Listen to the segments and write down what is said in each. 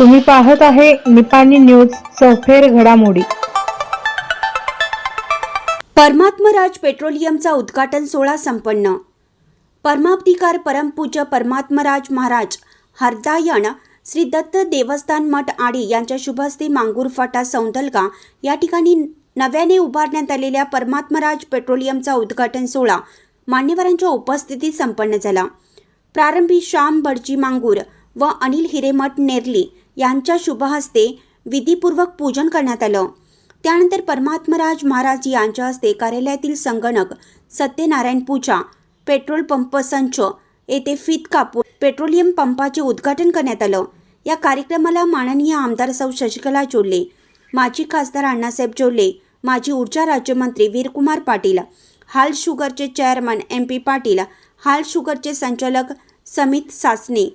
तुम्ही पाहत आहे निपाणी न्यूज सफेर घडामोडी. परमात्मराज पेट्रोलियमचा उद्घाटन सोहळा संपन्न. परमाधिकार परमपूज्य परमात्मराज महाराज हरदायण श्री दत्त देवस्थान मठ आडी यांच्या शुभहस्ते मांगूर फाटा सौंदलगा या ठिकाणी नव्याने उभारण्यात आलेल्या परमात्मराज पेट्रोलियमचा उद्घाटन सोहळा मान्यवरांच्या उपस्थितीत संपन्न झाला. प्रारंभी श्याम बडजी मांगूर व अनिल हिरेमठ नेरली यांच्या शुभहस्ते विधीपूर्वक पूजन करण्यात आलं. त्यानंतर परमात्मराज महाराज यांच्या हस्ते कार्यालयातील संगणक सत्यनारायण पूजा पेट्रोल पंप संच येथे फीत कापून पेट्रोलियम पंपाचे उद्घाटन करण्यात आलं. या कार्यक्रमाला माननीय आमदार सौ शशिकला जोडले माजी खासदार अण्णासाहेब जोडले माजी ऊर्जा राज्यमंत्री Virkumar Patil Hal शुगरचे chairman M P Patil Hal शुगरचे संचालक Samit Sasane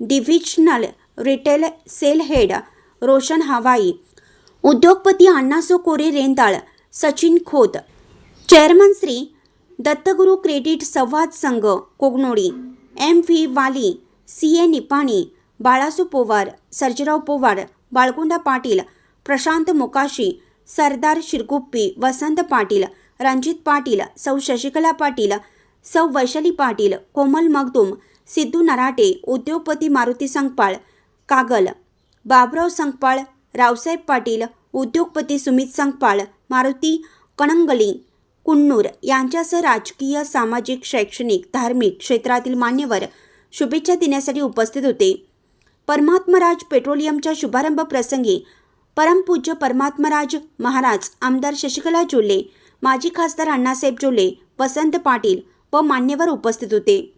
divisional retail sale head Roshan Hawai उद्योगपती अण्णासो कोरे रेंदाळ सचिन खोत चेअरमन श्री दत्तगुरू क्रेडिट संवाद संघ Kognoli M V Wali C A Nipani Balasu Powar Sarjerao Powar Balgunda Patil Prashant Mokashi Sardar Shirguppi Vasant Patil Ranjit Patil Sau Shashikala Patil सौ वैशाली पाटील कोमल मगदूम सिद्धू नराटे उद्योगपती मारुती संगपाळ कागल बाबराव संगपाळ रावसाहेब पाटील उद्योगपती सुमित संगपाळ मारुती कणंगली कुन्नूर यांच्यासह राजकीय सामाजिक शैक्षणिक धार्मिक क्षेत्रातील मान्यवर शुभेच्छा देण्यासाठी उपस्थित होते. परमात्मराज पेट्रोलियमच्या शुभारंभ प्रसंगी परमपूज्य परमात्मराज महाराज आमदार शशिकला जोल्ले माजी खासदार अण्णासाहेब जोल्ले वसंत पाटील व मान्यवर उपस्थित होते.